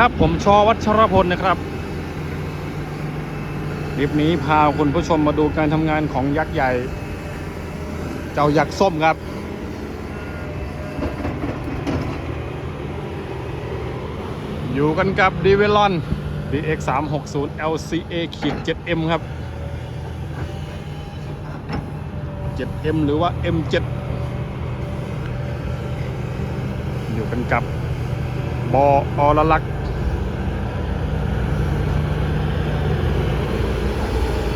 ครับ ผมชอวัชรพลนะครับคลิปนี้พาคุณผู้ชมมาดูการทำงานของยักษ์ใหญ่ เจ้ายักษ์ส้มครับ อยู่กันกับ d v e l o n DX 3 6 0 LCA ขีด 7M ครับ 7M หรือว่า M7 อยู่กันกับบออรลักษ์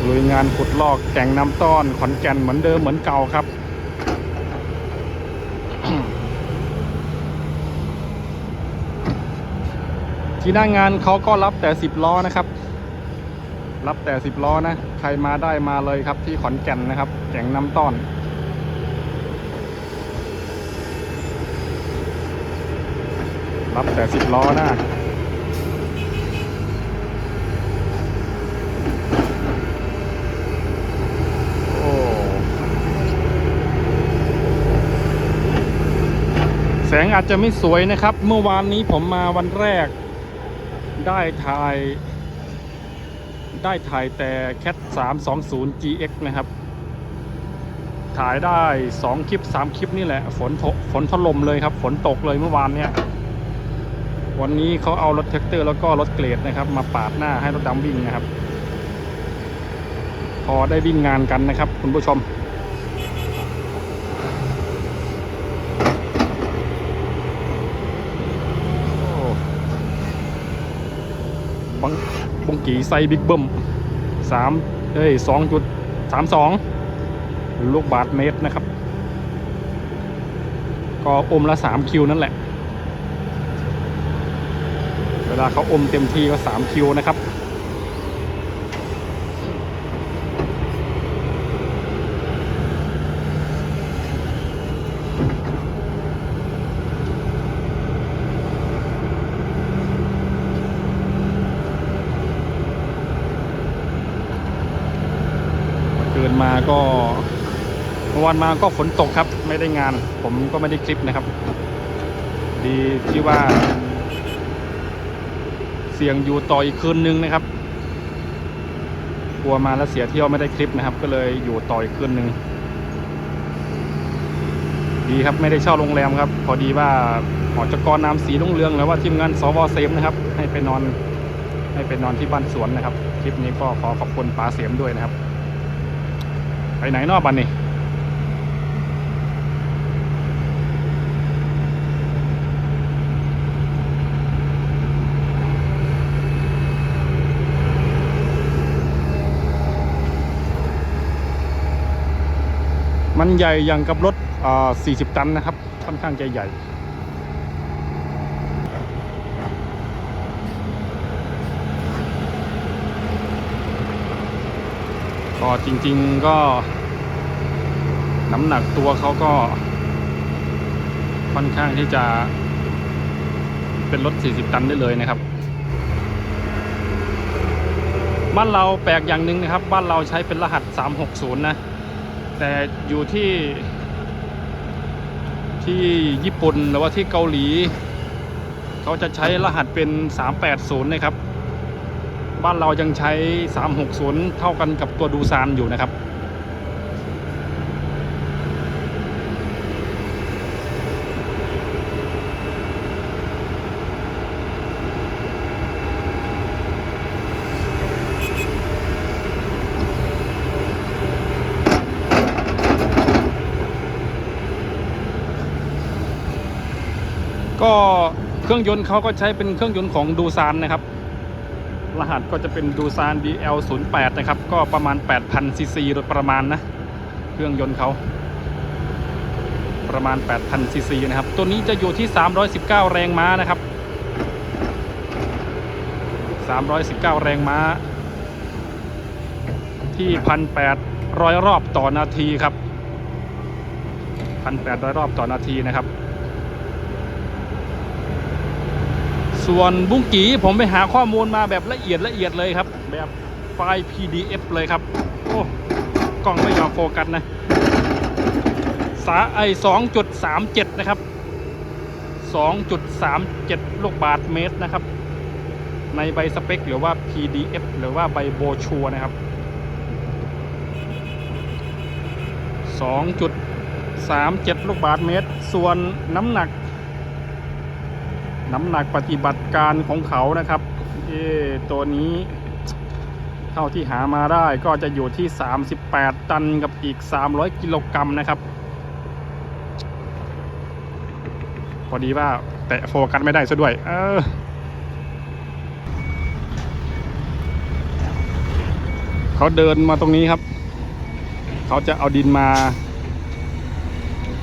ลุยงานขุดลอกแก่งน้ำต้อนขอนแก่นเหมือนเดิมเหมือนเก่าครับ ที่หน้างงานเขาก็รับแต่10ล้อนะครับ รับแต่10ล้อนะ ใครมาได้มาเลยครับที่ขอนแก่นนะครับแก่งน้ำต้อนรับแต่10ล้อนะ แสงอาจจะไม่สวยนะครับ เมื่อวานนี้ผมมาวันแรก ได้ถ่าย ได้ถ่ายแต่ Cat 320 GX นะครับ ถ่ายได้ 2 คลิป 3 คลิปนี่แหละ ฝนฝนถล่มเลยครับ ฝนตกเลยเมื่อวานเนี่ย วันนี้เขาเอารถแท็กเตอร์แล้วก็รถเกรดนะครับ มาปาดหน้าให้รถดำวิ่งนะครับ พอได้วิ่งงานกันนะครับ คุณผู้ชม โอ้บัง บงกีไซบิ๊กเบิ้มสามเอ้ยสองจุดสามสองลูกบาทเมตรนะครับ ก็อมละสามคิวนั่นแหละ เวลาเขาอมเต็มที่ก็สามคิวนะครับ เกินมาก็เมื่อวันมาก็ฝนตกครับ ไม่ได้งาน ผมก็ไม่ได้คลิปนะครับ ดีที่ว่า เสี่ยงอยู่ต่ออีกคืนนึงนะครับ กลัวมาแล้วเสียเที่ยวไม่ได้คลิปนะครับ ก็เลยอยู่ต่ออีกคืนนึงดีครับไม่ได้เช่าโรงแรมครับ พอดีว่าหอจกรน้ำสีรุ่งเรืองแล้วว่าทีมงานสวเซมนะครับ ให้ไปนอนให้ไปนอนที่บ้านสวนนะครับ คลิปนี้ก็ขอขอบคุณป๋าเสียมด้วยนะครับ ไปไหนนอกบันนี่มันใหญ่อย่างกับรถ 40 ตันนะครับ ค่อนข้างจะใหญ่ ก็จริง ๆก็ น้ำหนักตัวเขาก็ ค่อนข้างที่จะเป็นรถ 40 ตันได้เลยนะครับบ้านเราแปลกอย่างหนึ่งนะครับ บ้านเราใช้เป็นรหัส 360 นะ แต่อยู่ที่ที่ญี่ปุ่นหรือว่าที่เกาหลี เขาจะใช้รหัสเป็น 380 นะครับ บ้านเรายังใช้ 360 เท่ากันกับตัวดูซานอยู่นะครับ ก็เครื่องยนต์เขาก็ใช้เป็นเครื่องยนต์ของดูซานนะครับ รหัสก็จะเป็นดูซาน DL08 นะครับ ก็ประมาณ 8,000 ซีซีโดยประมาณนะ เครื่องยนต์เขา ประมาณ 8,000 ซีซีนะครับ ตัวนี้จะอยู่ที่ 319 แรงม้านะครับ 319 แรงม้า ที่1,800 รอบต่อนาทีครับ 1,800 รอบต่อนาทีนะครับ ส่วนบุ้งกีผมไปหาข้อมูลมาแบบละเอียดละเอียดเลยครับ แบบไฟล์ PDF เลยครับ โอ้กล้องไม่ยอมโฟกัสนะ สาไอสองจุดสามเจ็ดนะครับสองจุดสามเจ็ดลูกบาทเมตรนะครับ ในใบสเปคหรือว่า PDF หรือว่าใบโบชัวนะครับ 2.37 ลูกบาทเมตร ส่วนน้ำหนัก น้ำหนักปฏิบัติการของเขานะครับเอตัวนี้เท่าที่หามาได้ก็จะอยู่ที่ 38 ตันกับอีก 300 กิโลกรัมนะครับ พอดีว่าแตะโฟกัสไม่ได้ซะด้วย เออเขาเดินมาตรงนี้ครับ เขาจะเอาดินมา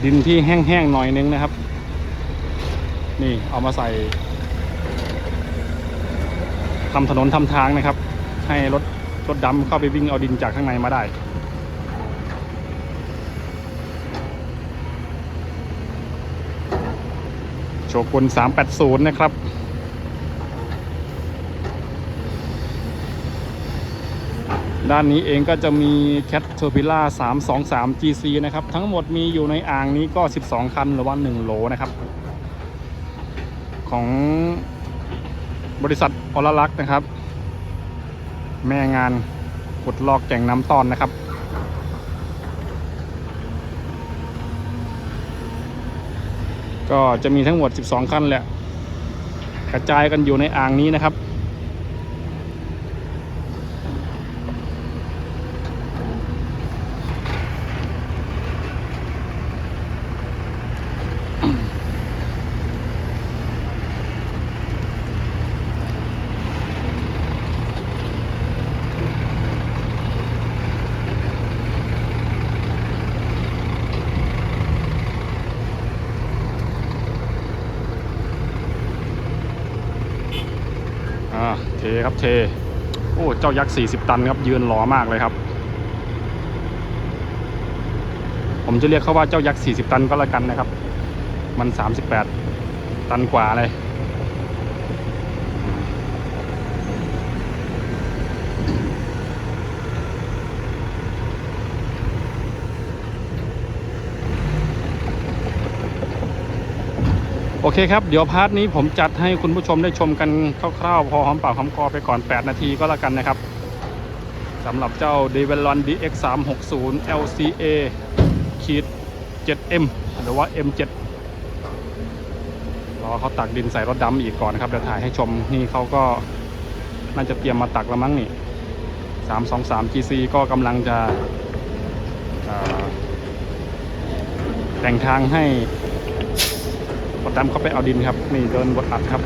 ดินที่แห้งๆหน่อยนึงนะครับ นี่เอามาใส่ทำถนนทำทางนะครับ ให้รถรถดำเข้าไปวิ่งเอาดินจากข้างในมาได้โชกุน380 นะครับ ด้านนี้เองก็จะมี Cat t o r p i l a 323 GC นะครับ ทั้งหมดมีอยู่ในอ่างนี้ก็ 12 คันหรือว่า 1 โหลนะครับ ของบริษัทอลลักษ์นะครับ แม่งานขุดลอกแก่งน้ำตอนนะครับ ก็จะมีทั้งหมด 12 คันแหละกระจายกันอยู่ในอ่างนี้นะครับ ครับเท โอ้ เจ้ายักษ์ 40 ตันครับ ยืนหล่อมากเลยครับ ผมจะเรียกเขาว่าเจ้ายักษ์ 40 ตันก็แล้วกันนะครับ มัน 38 ตันกว่าเลย โอเคครับ เดี๋ยวพาร์ทนี้ผมจัดให้คุณผู้ชมได้ชมกันคร่าวๆ พอหอมปากหอมคอไปก่อน 8 นาทีก็แล้วกันนะครับสำหรับเจ้า d e v e l o n DX 3 6 0 LCA ขีด 7M หรือว่า M7 รอเขาตักดินใส่รถดำอีกก่อนนะครับ เดี๋ยวถ่ายให้ชมนี่เขาก็น่าจะเตรียมมาตักแล้วมั้งนี่ 323 GC ก็กำลังจะแต่งทางให้ รถดำเขาไปเอาดินครับ นี่เดินบดอัดครับ